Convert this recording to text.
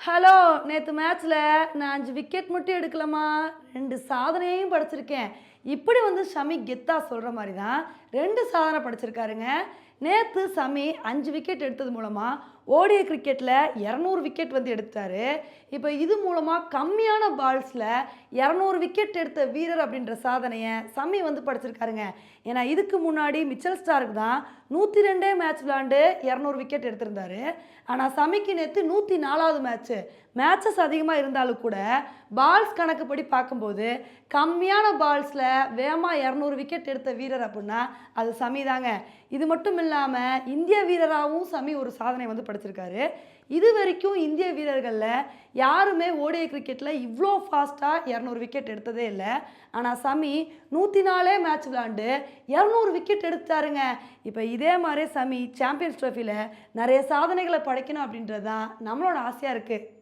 Hello நேற்று மேட்ச்சில் நான் அஞ்சு விக்கெட் மட்டும் எடுக்கலாமா ரெண்டு சாதனையும் படிச்சிருக்கேன். இப்படி வந்து ஷமி கெத்தா சொல்கிற மாதிரி தான் ரெண்டு சாதனை படிச்சிருக்காருங்க. நேற்று சமி அஞ்சு விக்கெட் எடுத்தது மூலமாக ஓடிய கிரிக்கெட்டில் இரநூறு விக்கெட் வந்து எடுத்தார். இப்போ இது மூலமாக கம்மியான பால்ஸில் இரநூறு விக்கெட் எடுத்த வீரர் அப்படின்ற சாதனையை சமி வந்து படிச்சிருக்காருங்க. ஏன்னா இதுக்கு முன்னாடி மிச்சல் ஸ்டாருக்கு தான் நூற்றி ரெண்டே மேட்ச் விளாண்டு இரநூறு விக்கெட் எடுத்திருந்தாரு. ஆனால் சமிக்கு நேற்று நூற்றி நாலாவது மேட்ச்சு மேட்சஸ் அதிகமாக இருந்தாலும் கூட பால்ஸ் கணக்குப்படி பார்க்கும்போது கம்மியான பால்ஸில் வேகமாக இரநூறு விக்கெட் எடுத்த வீரர் அப்படின்னா அது சமி தாங்க. இது மட்டும் இல்லாமல் இந்திய வீரராகவும் சமி ஒரு சாதனை வந்து படைச்சிருக்காரு. இது வரைக்கும் இந்திய வீரர்களில் யாருமே ஓடிஐ கிரிக்கெட்டில் இவ்வளோ ஃபாஸ்ட்டாக இரநூறு விக்கெட் எடுத்ததே இல்லை. ஆனால் சமி நூற்றி நாலே மேட்ச் விளாண்டு இரநூறு விக்கெட் எடுத்தாருங்க. இப்போ இதே மாதிரி சமி சாம்பியன்ஸ் ட்ரோஃபியில் நிறைய சாதனைகளை படைக்கணும் அப்படின்றது தான் நம்மளோட ஆசையாக இருக்குது